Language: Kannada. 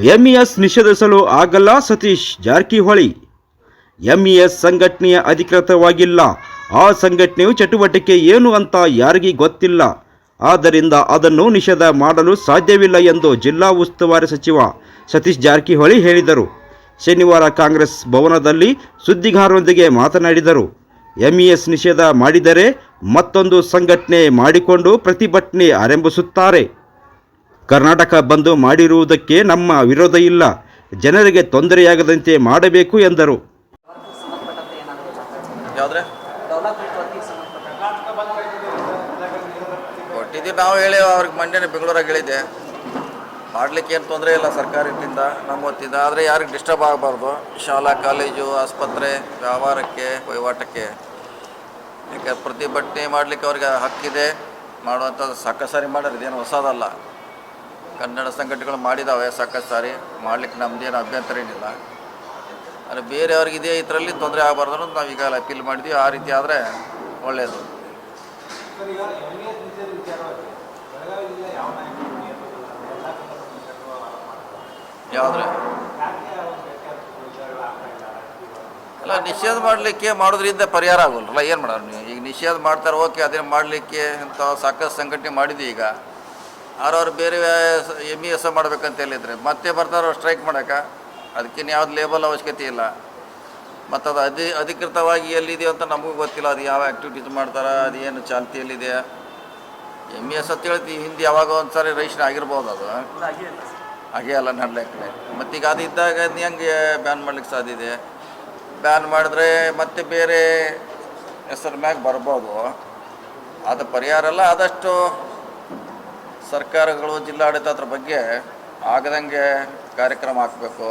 ಎಂಇಎಸ್ ನಿಷೇಧಿಸಲು ಆಗಲ್ಲ ಸತೀಶ್ ಜಾರಕಿಹೊಳಿ. ಎಂಇಎಸ್ ಸಂಘಟನೆಯ ಅಧಿಕೃತವಾಗಿಲ್ಲ. ಆ ಸಂಘಟನೆಯು ಚಟುವಟಿಕೆ ಏನು ಅಂತ ಯಾರಿಗೂ ಗೊತ್ತಿಲ್ಲ. ಆದ್ದರಿಂದ ಅದನ್ನು ನಿಷೇಧ ಮಾಡಲು ಸಾಧ್ಯವಿಲ್ಲ ಎಂದು ಜಿಲ್ಲಾ ಉಸ್ತುವಾರಿ ಸಚಿವ ಸತೀಶ್ ಜಾರಕಿಹೊಳಿ ಹೇಳಿದರು. ಶನಿವಾರ ಕಾಂಗ್ರೆಸ್ ಭವನದಲ್ಲಿ ಸುದ್ದಿಗಾರರೊಂದಿಗೆ ಮಾತನಾಡಿದರು. ಎಂಇಎಸ್ ನಿಷೇಧ ಮಾಡಿದರೆ ಮತ್ತೊಂದು ಸಂಘಟನೆ ಮಾಡಿಕೊಂಡು ಪ್ರತಿಭಟನೆ ಆರಂಭಿಸುತ್ತಾರೆ. ಕರ್ನಾಟಕ ಬಂದು ಮಾಡಿರುವುದಕ್ಕೆ ನಮ್ಮ ವಿರೋಧ ಇಲ್ಲ. ಜನರಿಗೆ ತೊಂದರೆಯಾಗದಂತೆ ಮಾಡಬೇಕು ಎಂದರು. ನಾವು ಹೇಳಿ, ಅವ್ರಿಗೆ ಮಂಡ್ಯನ ಬೆಂಗಳೂರಾಗ ಹೇಳಿದ್ದೆ. ಮಾಡಲಿಕ್ಕೆ ಏನು ತೊಂದರೆ ಇಲ್ಲ ಸರ್ಕಾರದಿಂದ ನಮ್ಮ ಹೊತ್ತಿಂದ ಆದರೆ ಯಾರಿಗೆ ಡಿಸ್ಟರ್ಬ್ ಆಗಬಾರ್ದು. ಶಾಲಾ, ಕಾಲೇಜು, ಆಸ್ಪತ್ರೆ, ವ್ಯವಹಾರಕ್ಕೆ, ವಹಿವಾಟಕ್ಕೆ. ಯಾಕೆ ಪ್ರತಿಭಟನೆ ಮಾಡಲಿಕ್ಕೆ ಅವ್ರಿಗೆ ಹಕ್ಕಿದೆ. ಮಾಡುವಂಥದ್ದು ಸಾಕಸಾರಿ ಮಾಡೋರು ಮಾಡೋದು ಇದೇನು ಹೊಸದಲ್ಲ. ಕನ್ನಡ ಸಂಘಟನೆಗಳು ಮಾಡಿದ್ದಾವೆ ಸಾಕಷ್ಟು ಸಾರಿ. ಮಾಡ್ಲಿಕ್ಕೆ ನಮ್ಮದೇನು ಅಭ್ಯಂತರ ಏನಿಲ್ಲ. ಆದರೆ ಬೇರೆಯವ್ರಿಗೆ ಇದೇ ಇದರಲ್ಲಿ ತೊಂದರೆ ಆಗಬಾರ್ದು ಅಂತ ನಾವು ಈಗಾಗಲೇ ಅಪೀಲ್ ಮಾಡಿದ್ವಿ. ಆ ರೀತಿ ಆದರೆ ಒಳ್ಳೆಯದು ಯಾವುದ್ರೆ? ಅಲ್ಲ, ನಿಷೇಧ ಮಾಡಲಿಕ್ಕೆ ಮಾಡೋದ್ರಿಂದ ಪರಿಹಾರ ಆಗೋಲ್ಲ ಏನು ಮಾಡೋರು ನೀವು? ಈಗ ನಿಷೇಧ ಮಾಡ್ತಾರೆ, ಓಕೆ ಅದೇನು ಮಾಡಲಿಕ್ಕೆ ಅಂತ ಸಾಕಷ್ಟು ಸಂಘಟನೆ ಮಾಡಿದ್ವಿ ಈಗ. ಅವ್ರವ್ರು ಬೇರೆ ಎಂ ಇ ಎಸ್ ಮಾಡ್ಬೇಕಂತ ಹೇಳಿದ್ರೆ ಮತ್ತೆ ಬರ್ತಾರೋ ಸ್ಟ್ರೈಕ್ ಮಾಡೋಕೆ? ಅದಕ್ಕಿನ್ನ ಯಾವ್ದು ಲೇಬಲ್ ಅವಶ್ಯಕತೆ ಇಲ್ಲ. ಮತ್ತು ಅದು ಅಧಿ ಅಧಿಕೃತವಾಗಿ ಎಲ್ಲಿದೆಯೋ ಅಂತ ನಮಗೂ ಗೊತ್ತಿಲ್ಲ. ಅದು ಯಾವ ಆ್ಯಕ್ಟಿವಿಟೀಸ್ ಮಾಡ್ತಾರೆ ಅದೇನು ಏನು ಚಾಲ್ತಿಯಲ್ಲಿದೆ ಎಂ ಇ ಎಸ್ ಅಂತ ಹೇಳ್ತೀವಿ ಹಿಂದೆ ಯಾವಾಗ ಒಂದು ಸಾರಿ ರಿಜಿಸ್ಟ್ರ್ ಆಗಿರ್ಬೋದು ಅದು. ಹಾಗೆ ಅಲ್ಲ ನಡ್ಲಿಕ್ಕೆ ಮತ್ತೀಗ ಅದು ಇದ್ದಾಗ ಅದು ಹೆಂಗೆ ಬ್ಯಾನ್ ಮಾಡ್ಲಿಕ್ಕೆ ಸಾಧ್ಯ ಇದೆ? ಬ್ಯಾನ್ ಮಾಡಿದ್ರೆ ಮತ್ತೆ ಬೇರೆ ಹೆಸರು ಮ್ಯಾಗ ಬರ್ಬೋದು. ಅದು ಪರಿಹಾರ ಅಲ್ಲ ಆದಷ್ಟು ಸರ್ಕಾರಗಳು ಜಿಲ್ಲಾಡಳಿತ ಬಗ್ಗೆ ಆಗದಂಗೆ ಕಾರ್ಯಕ್ರಮ ಹಾಕಬೇಕು.